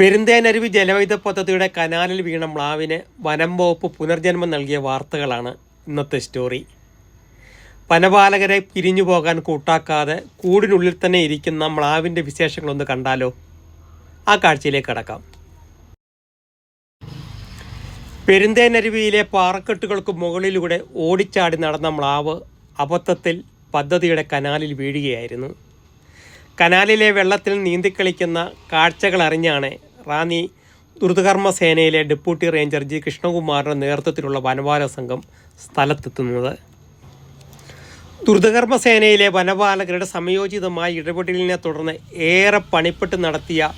പെരുന്തേനരുവി ജലവൈദ്യുത പദ്ധതിയുടെ കനാലിൽ വീണ മ്ലാവിന് വനം വകുപ്പ് പുനർജന്മം നൽകിയ വാർത്തകളാണ് ഇന്നത്തെ സ്റ്റോറി വനപാലകരെ പിരിഞ്ഞു പോകാൻ കൂട്ടാക്കാതെ കൂടിനുള്ളിൽ തന്നെ ഇരിക്കുന്ന മ്ലാവിന്റെ വിശേഷങ്ങളൊന്ന് കണ്ടാലോ? ആ കാഴ്ചയിലേക്ക് കടക്കാം. പെരുന്തേനരുവിയിലെ പാറക്കെട്ടുകൾക്ക് മുകളിലൂടെ ഓടിച്ചാടി നടന്ന മ്ലാവ് അബദ്ധത്തിൽ പദ്ധതിയുടെ കനാലിൽ വീഴുകയായിരുന്നു. കനാലിലെ വെള്ളത്തിൽ നീന്തിക്കളിക്കുന്ന കാഴ്ചകൾ അറിഞ്ഞാണ് റാന്നി ദ്രുതകർമ്മ സേനയിലെ ഡെപ്യൂട്ടി റേഞ്ചർ ജി കൃഷ്ണകുമാറിന്റെ നേതൃത്വത്തിലുള്ള വനപാലക സംഘം സ്ഥലത്തെത്തുന്നത്. ദ്രുതകർമ്മ സേനയിലെ വനപാലകരുടെ സമയോചിതമായ ഇടപെടലിനെ തുടർന്ന് ഏറെ പണിപ്പെട്ട് നടത്തിയ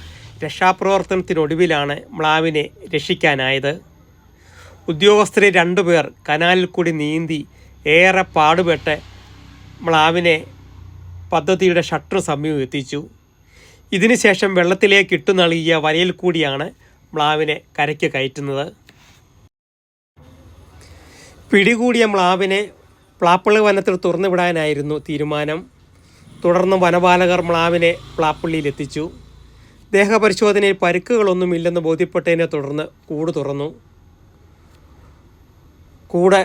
രക്ഷാപ്രവർത്തനത്തിനൊടുവിലാണ് മ്ലാവിനെ രക്ഷിക്കാനായത്. ഉദ്യോഗസ്ഥരെ രണ്ടുപേർ കനാലിൽ കൂടി നീന്തി ഏറെ പാടുപെട്ട് മ്ലാവിനെ പദ്ധതിയുടെ ഷട്ടർ സമീപം എത്തിച്ചു. ഇതിനുശേഷം വെള്ളത്തിലേക്ക് ഇട്ടു നൽകിയ വലയിൽ കൂടിയാണ് മ്ലാവിനെ കരയ്ക്ക് കയറ്റുന്നത്. പിടികൂടിയ മ്ലാവിനെ പ്ലാപ്പള്ളി വനത്തിൽ തുറന്നുവിടാനായിരുന്നു തീരുമാനം. തുടർന്ന് വനപാലകർ മ്ലാവിനെ പ്ലാപ്പള്ളിയിലെത്തിച്ചു ദേഹപരിശോധനയിൽ പരുക്കുകളൊന്നുമില്ലെന്ന് ബോധ്യപ്പെട്ടതിനെ തുടർന്ന് കൂട് തുറന്നു. കൂടെ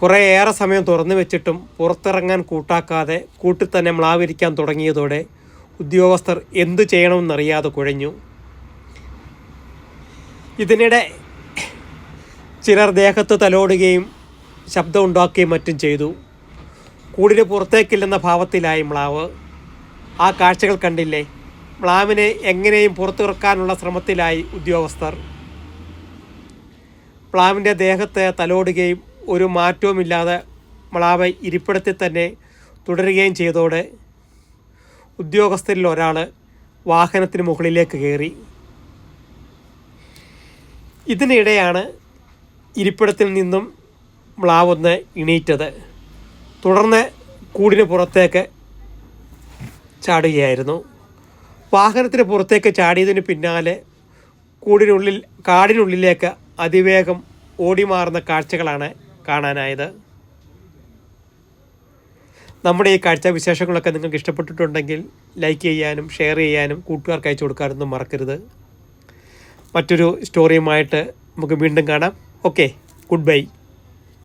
കുറേയേറെ സമയം തുറന്നു വെച്ചിട്ടും പുറത്തിറങ്ങാൻ കൂട്ടാക്കാതെ കൂട്ടിൽ തന്നെ മ്ലാവിരിക്കാൻ തുടങ്ങിയതോടെ ഉദ്യോഗസ്ഥർ എന്തു ചെയ്യണമെന്നറിയാതെ കുഴഞ്ഞു. ഇതിനിടെ ചിലർ ദേഹത്ത് തലോടുകയും ശബ്ദം ഉണ്ടാക്കുകയും മറ്റും ചെയ്തു. കൂടിന് പുറത്തേക്കില്ലെന്ന ഭാവത്തിലായി മ്ലാവ്. ആ കാഴ്ചകൾ കണ്ടില്ലേ? മ്ലാവിനെ എങ്ങനെയും പുറത്തിറക്കാനുള്ള ശ്രമത്തിലായി ഉദ്യോഗസ്ഥർ. പ്ലാവിന്റെ ദേഹത്തെ തലോടുകയും ഒരു മാറ്റവുമില്ലാതെ മ്ലാവ് ഇരിപ്പിടത്തിൽ തന്നെ തുടരുകയും ചെയ്തോടെ ഉദ്യോഗസ്ഥരിൽ ഒരാൾ വാഹനത്തിന് മുകളിലേക്ക് കയറി. ഇതിനിടെയാണ് ഇരിപ്പിടത്തിൽ നിന്നും മ്ലാവൊന്ന് ഇണീറ്റത് തുടർന്ന് കൂടിന് പുറത്തേക്ക് ചാടുകയായിരുന്നു. വാഹനത്തിന് പുറത്തേക്ക് ചാടിയതിന് പിന്നാലെ കൂടിനുള്ളിൽ കാടിനുള്ളിലേക്ക് അതിവേഗം ഓടിമാറുന്ന കാഴ്ചകളാണ് കാണാനായത്. നമ്മുടെ ഈ കാഴ്ച വിശേഷങ്ങളൊക്കെ നിങ്ങൾക്ക് ഇഷ്ടപ്പെട്ടിട്ടുണ്ടെങ്കിൽ ലൈക്ക് ചെയ്യാനും ഷെയർ ചെയ്യാനും കൂട്ടുകാർക്ക് അയച്ചു കൊടുക്കാനൊന്നും മറക്കരുത്. മറ്റൊരു സ്റ്റോറിയുമായിട്ട് നമുക്ക് വീണ്ടും കാണാം. Okay good bye